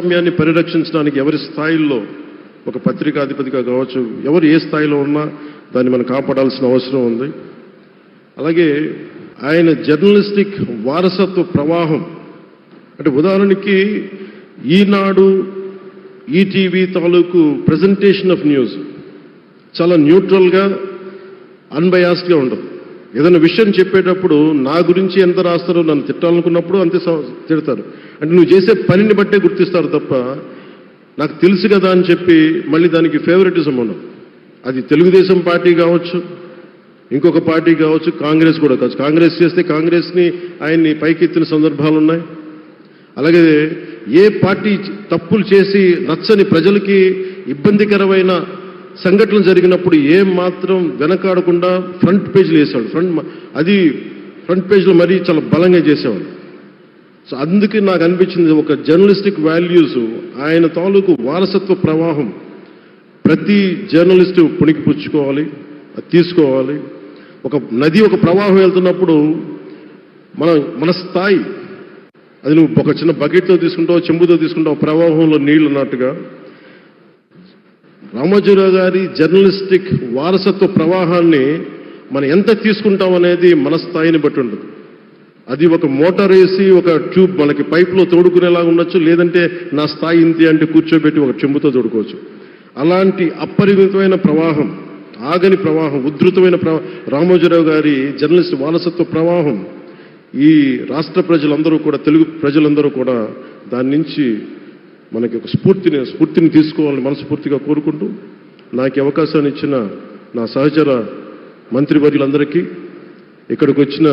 ప్రజాస్వామ్యాన్ని పరిరక్షించడానికి ఎవరి స్థాయిల్లో ఒక పత్రికాధిపతిగా కావచ్చు ఎవరు ఏ స్థాయిలో ఉన్నా దాన్ని మనం కాపాడాల్సిన అవసరం ఉంది. అలాగే ఆయన జర్నలిస్టిక్ వారసత్వ ప్రవాహం. అంటే ఉదాహరణకి ఈనాడు ఈటీవీ తాలూకు ప్రజెంటేషన్ ఆఫ్ న్యూస్ చాలా న్యూట్రల్గా అన్బయాస్డ్గా ఉండదు. ఏదైనా విషయం చెప్పేటప్పుడు నా గురించి ఎంత రాస్తారో నన్ను తిట్టాలనుకున్నప్పుడు అంతే స- తిడతారు. అంటే నువ్వు చేసే పనిని బట్టే గుర్తిస్తారు తప్ప నాకు తెలుసు కదా అని చెప్పి మళ్ళీ దానికి ఫేవరెటిజం ఉండదు. అది తెలుగుదేశం పార్టీ కావచ్చు ఇంకొక పార్టీ కావచ్చు కాంగ్రెస్ కూడా కావచ్చు. కాంగ్రెస్ చేస్తే కాంగ్రెస్ని ఆయన్ని పైకెత్తిన సందర్భాలు ఉన్నాయి. అలాగే ఏ పార్టీ తప్పులు చేసి నచ్చని ప్రజలకి ఇబ్బందికరమైన సంఘటనలు జరిగినప్పుడు ఏం మాత్రం వెనకాడకుండా ఫ్రంట్ పేజీలు వేసేవాడు ఫ్రంట్ అది ఫ్రంట్ పేజ్లో మరీ చాలా బలంగా చేసేవాడు సో అందుకే నాకు అనిపించింది ఒక జర్నలిస్టిక్ వాల్యూస్ ఆయన తాలూకు వారసత్వ ప్రవాహం ప్రతి జర్నలిస్టు పుణికి పుచ్చుకోవాలి అది తీసుకోవాలి. ఒక నది ఒక ప్రవాహం వెళ్తున్నప్పుడు మన మన స్థాయి అది నువ్వు ఒక చిన్న బకెట్తో తీసుకుంటావు చెంబుతో తీసుకుంటావు ప్రవాహంలో నీళ్ళు ఉన్నట్టుగా రామోజీరావు గారి జర్నలిస్టిక్ వారసత్వ ప్రవాహాన్ని మనం ఎంత తీసుకుంటాం అనేది మన స్థాయిని బట్టి ఉండదు అది ఒక మోటార్ వేసి ఒక ట్యూబ్ మనకి పైప్లో తోడుకునేలాగా ఉండొచ్చు లేదంటే నా స్థాయి ఇంతే అంటే కూర్చోబెట్టి ఒక చెంబుతో తోడుకోవచ్చు. అలాంటి అపరిమితమైన ప్రవాహం ఆగని ప్రవాహం ఉధృతమైన ప్రవా రామోజీరావు గారి జర్నలిస్ట్ వారసత్వ ప్రవాహం ఈ రాష్ట్ర ప్రజలందరూ కూడా తెలుగు ప్రజలందరూ కూడా దాని నుంచి మనకి ఒక స్ఫూర్తిని స్ఫూర్తిని తీసుకోవాలని మనస్ఫూర్తిగా కోరుకుంటూ నాకు అవకాశాన్ని ఇచ్చిన నా సహచర మంత్రివర్యులందరికీ ఇక్కడికి వచ్చిన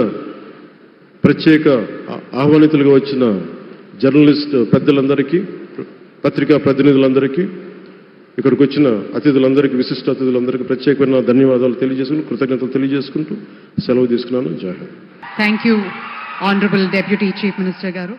ప్రత్యేక ఆహ్వానితులుగా వచ్చిన జర్నలిస్ట్ పెద్దలందరికీ పత్రికా ప్రతినిధులందరికీ ఇక్కడికి వచ్చిన అతిథులందరికీ విశిష్ట అతిథులందరికీ ప్రత్యేకమైన ధన్యవాదాలు తెలియజేసుకుని కృతజ్ఞతలు తెలియజేసుకుంటూ సెలవు తీసుకున్నాను. జాహర్ thank you honourable deputy chief minister garu.